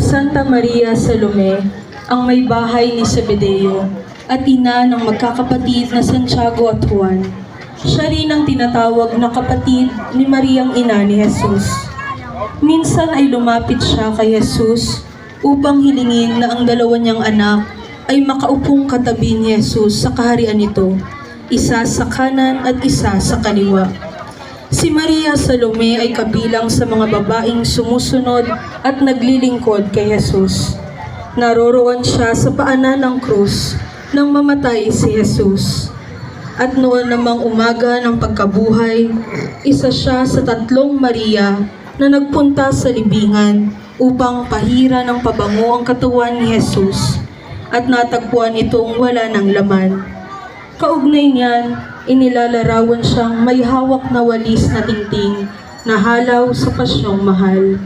Santa Maria Salome, ang may bahay ni Zebedeo at ina ng magkakapatid na Santiago at Juan. Siya rin ang tinatawag na kapatid ni Mariang ina ni Jesus. Minsan ay lumapit siya kay Jesus upang hilingin na ang dalawa niyang anak ay makaupong katabi ni Jesus sa kaharian nito, isa sa kanan at isa sa kaliwa. Si Maria Salome ay kabilang sa mga babaeng sumusunod at naglilingkod kay Jesus. Naroroon siya sa paanan ng krus nang mamatay si Jesus. At noon namang umaga ng pagkabuhay, isa siya sa tatlong Maria na nagpunta sa libingan upang pahira ng pabango ang katawan ni Jesus at natagpuan itong wala ng laman. Kaugnay niyan, inilalarawan siyang may hawak na walis na tingting na halaw sa pasyong mahal.